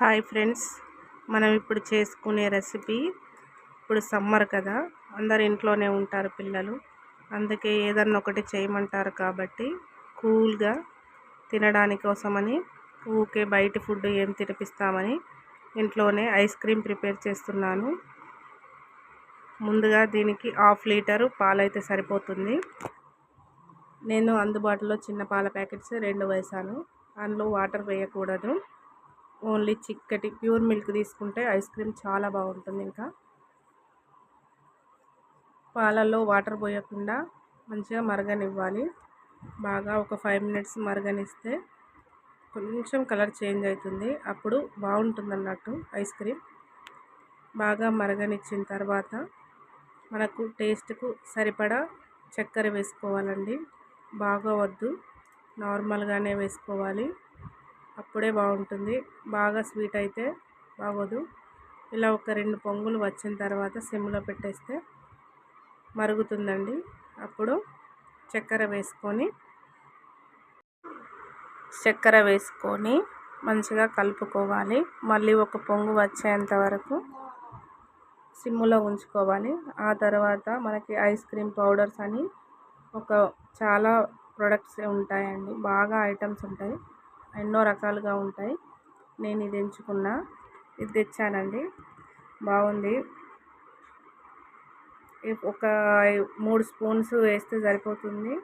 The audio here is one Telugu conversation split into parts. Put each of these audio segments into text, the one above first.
హాయ్ ఫ్రెండ్స్ మనం ఇప్పుడు చేసుకునే రెసిపీ ఇప్పుడు సమ్మర్ కదా అందరు ఇంట్లోనే ఉంటారు పిల్లలు అందుకే ఏదన్నా ఒకటి చేయమంటారు కాబట్టి కూల్గా తినడానికి కోసమని ఊకే బయట ఫుడ్ ఏం తినిపిస్తామని ఇంట్లోనే ఐస్ క్రీమ్ ప్రిపేర్ చేస్తున్నాను. ముందుగా దీనికి హాఫ్ లీటరు పాలైతే సరిపోతుంది. నేను అందుబాటులో చిన్న పాల ప్యాకెట్స్ రెండు వేసాను. అందులో వాటర్ వేయకూడదు. ఓన్లీ చిక్కటి ప్యూర్ మిల్క్ తీసుకుంటే ఐస్ క్రీమ్ చాలా బాగుంటుంది ఇంకా. పాలల్లో వాటర్ పోయకుండా మంచిగా మరగనివ్వాలి. బాగా ఒక ఫైవ్ మినిట్స్ మరగనిస్తే కొంచెం కలర్ చేంజ్ అవుతుంది. అప్పుడు బాగుంటుంది అన్నట్టు ఐస్ క్రీమ్. బాగా మరగనిచ్చిన తర్వాత మనకు టేస్ట్కు సరిపడా చక్కెర వేసుకోవాలండి. బాగా వద్దు నార్మల్గానే వేసుకోవాలి. అప్పుడే బాగుంటుంది. బాగా స్వీట్ అయితే బాగోదు. ఇలా ఒక రెండు పొంగులు వచ్చిన తర్వాత సిమ్లో పెట్టేస్తే మరుగుతుందండి. అప్పుడు చక్కెర వేసుకొని చక్కెర వేసుకొని మంచిగా కలుపుకోవాలి. మళ్ళీ ఒక పొంగు వచ్చేంత వరకు సిమ్లో ఉంచుకోవాలి. ఆ తర్వాత మనకి ఐస్ క్రీమ్ పౌడర్స్ అని ఒక చాలా ప్రొడక్ట్స్ ఉంటాయండి. బాగా ఐటమ్స్ ఉంటాయి. ఎన్నో రకాలుగా ఉంటాయి. నేను ఇది ఎంచుకున్నా. ఇది తెచ్చానండి. బాగుంది. ఒక మూడు స్పూన్స్ వేస్తే సరిపోతుంది.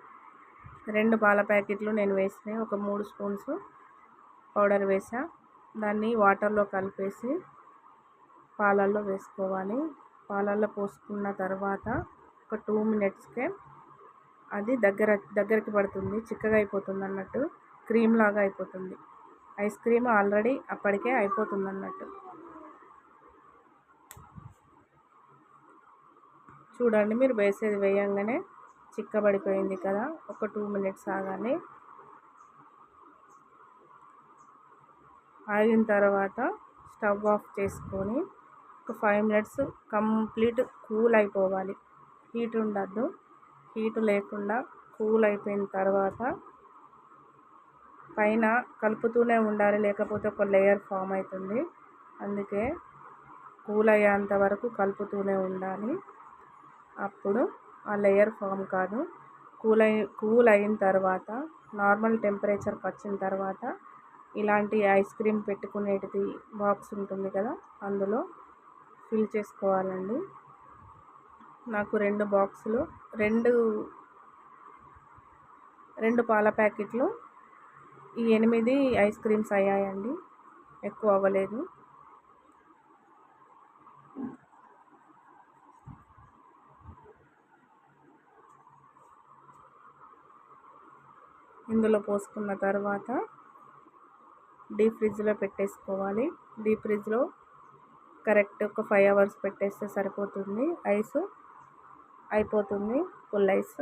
రెండు పాల ప్యాకెట్లు నేను వేసినాయి ఒక మూడు స్పూన్స్ పౌడర్ వేసా. దాన్ని వాటర్లో కలిపేసి పాలల్లో వేసుకోవాలి. పాలల్లో పోసుకున్న తర్వాత ఒక టూ మినిట్స్కే అది దగ్గర దగ్గరికి పడుతుంది. చిక్కగా అయిపోతుంది అన్నట్టు. క్రీమ్ లాగా అయిపోతుంది. ఐస్ క్రీమ్ ఆల్రెడీ అప్పటికే అయిపోతుంది అన్నట్టు చూడండి మీరు వేసేది వేయంగానే చిక్కబడిపోయింది కదా. ఒక టూ మినిట్స్ ఆగాలి. ఆగిన తర్వాత స్టవ్ ఆఫ్ చేసుకొని ఒక ఫైవ్ మినిట్స్ కంప్లీట్ కూల్ అయిపోవాలి. హీట్ ఉండద్దు. హీట్ లేకుండా కూల్ అయిపోయిన తర్వాత పైన కలుపుతూనే ఉండాలి లేకపోతే ఒక లేయర్ ఫామ్ అవుతుంది. అందుకే కూల్ అయ్యేంత వరకు కలుపుతూనే ఉండాలి. అప్పుడు ఆ లేయర్ ఫామ్ కాదు. కూల్ అయి కూల్ అయిన తర్వాత నార్మల్ టెంపరేచర్కి వచ్చిన తర్వాత ఇలాంటి ఐస్ క్రీమ్ పెట్టుకునేటిది బాక్స్ ఉంటుంది కదా అందులో ఫిల్ చేసుకోవాలండి. నాకు రెండు బాక్సులు రెండు రెండు పాల ప్యాకెట్లు ఈ ఎనిమిది ఐస్ క్రీమ్స్ అయ్యాయండి. ఎక్కువ అవ్వలేదు. ఇందులో పోసుకున్న తర్వాత డీప్ ఫ్రిడ్జ్లో పెట్టేసుకోవాలి. డీప్ ఫ్రిడ్జ్లో కరెక్ట్ ఒక ఫైవ్ అవర్స్ పెట్టేస్తే సరిపోతుంది. ఐస్ అయిపోతుంది. Full ice.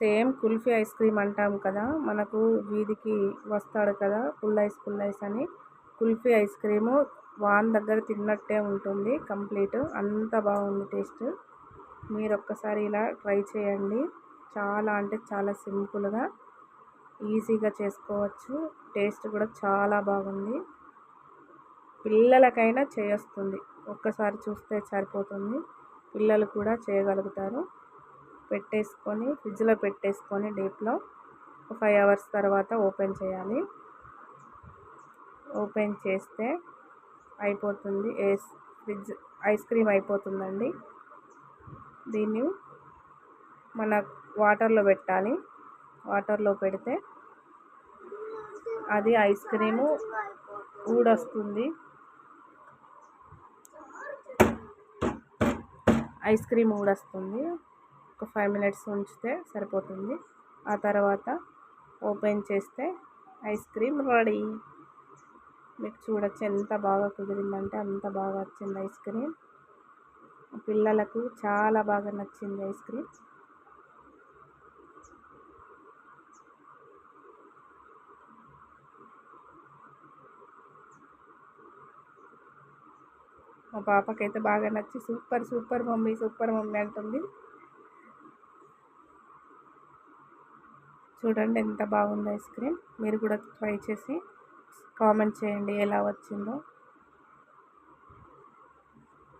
Same kulfi ice cream అంటాం కదా మనకు వీధికి వస్తాడు కదా ఫుల్ ఐస్ ఫుల్ ఐస్ అని. కుల్ఫీ ఐస్ క్రీము వాన్ దగ్గర తిన్నట్టే ఉంటుంది కంప్లీట్. అంత బాగుంది టేస్ట్. మీరు ఒక్కసారి ఇలా ట్రై చేయండి. చాలా అంటే చాలా సింపుల్గా ఈజీగా చేసుకోవచ్చు. టేస్ట్ కూడా చాలా బాగుంది. పిల్లలకైనా చేయొస్తుంది ఒక్కసారి చూస్తే సరిపోతుంది. పిల్లలు కూడా చేయగలుగుతారు. పెట్టేసుకొని ఫ్రిడ్జ్లో పెట్టేసుకొని డీప్లో ఒక ఫైవ్ అవర్స్ తర్వాత ఓపెన్ చేయాలి. ఓపెన్ చేస్తే అయిపోతుంది. ఏస్ ఫ్రిడ్జ్ ఐస్ క్రీమ్ అయిపోతుందండి. దీన్ని మన వాటర్లో పెట్టాలి. వాటర్లో పెడితే అది ఐస్ క్రీము ఊడొస్తుంది. ఐస్ క్రీమ్ ఊడొస్తుంది. ఒక ఫైవ్ మినిట్స్ ఉంచితే సరిపోతుంది. ఆ తర్వాత ఓపెన్ చేస్తే ఐస్ క్రీమ్ రెడీ. మీకు చూడొచ్చు ఎంత బాగా కుదిరిందంటే అంత బాగా వచ్చింది ఐస్ క్రీమ్. పిల్లలకు చాలా బాగా నచ్చింది ఐస్ క్రీమ్. మా పాపకైతే బాగా నచ్చి super super mummy super mummy అంటుంది. చూడండి ఎంత బాగుంది ఐస్ క్రీమ్. మీరు కూడా ట్రై చేసి కామెంట్ చేయండి ఎలా వచ్చిందో.